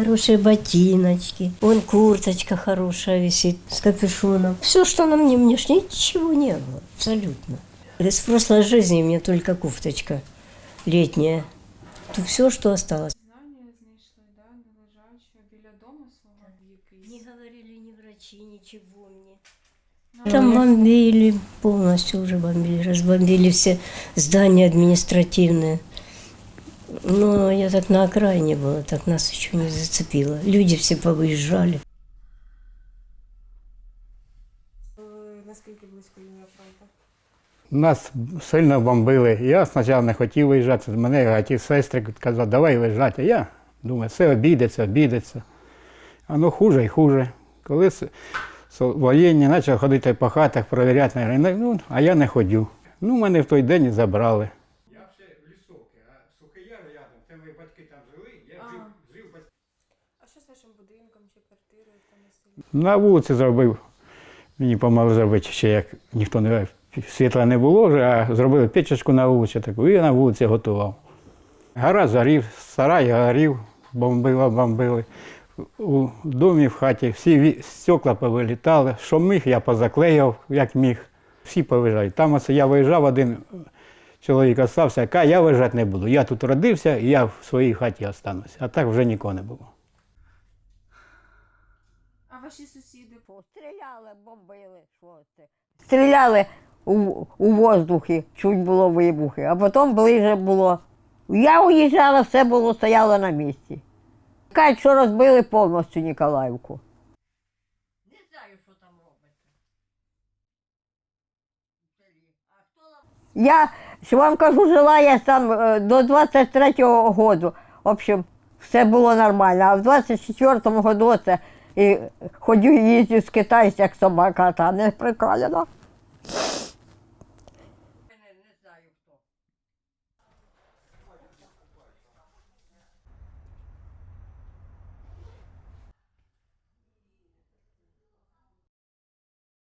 Хорошие ботиночки. Вон курточка хорошая висит с капюшоном. Все, что на мне, ж ничего не было. Абсолютно. Из прошлой жизни мне только кофточка летняя. Это все, что осталось. Не говорили ни врачи, ничего мне. Там бомбили, полностью уже бомбили, разбомбили все здания административные. Но я так на окраине была, так нас еще не зацепило. Люди все повыезжали. Нас сильно бомбили. Я спочатку не хотів виїжджати. Мене ті сестри казали, давай виїжджати. А я думаю, все обійдеться, обійдеться. А ну хуже і хуже. Коли воєнні почали ходити по хатах, перевіряти, ну, а я не ходю. Ну, мене в той день і забрали. Я все в лісовці, а Сухияр рядом, це мої батьки там жили, я жив- жив А що з вашим будинком чи квартирою там на селі? На вулиці зробив. Мені допомогли зробити ще як ніхто не світла не було вже, а зробили печечку на вулиці таку і на вулиці готував. Гараж горів, сарай горів, бомбило, бомбили. У домі в хаті всі стекла повилітали. Що міг, я позаклеїв, як міг. Всі повиїжджають. Там ось я виїжджав, один чоловік остався, каже, я виїжджати не буду. Я тут родився і я в своїй хаті остануся. А так вже нікого не було. А ваші сусіди? Стріляли, бомбили, що це. Стріляли у, у воздухі, чуть було вибухи, а потім ближе було. Я уїжджала, все було стояло на місці. Кажуть, що розбили повністю Ніколаївку. Не знаю, що там робиться. Я ж вам кажу, жила я там е, до 23-го року. В общем, все було нормально. А в 24-му году це і ходю їздю з Китаю, як собака, та не прикалена.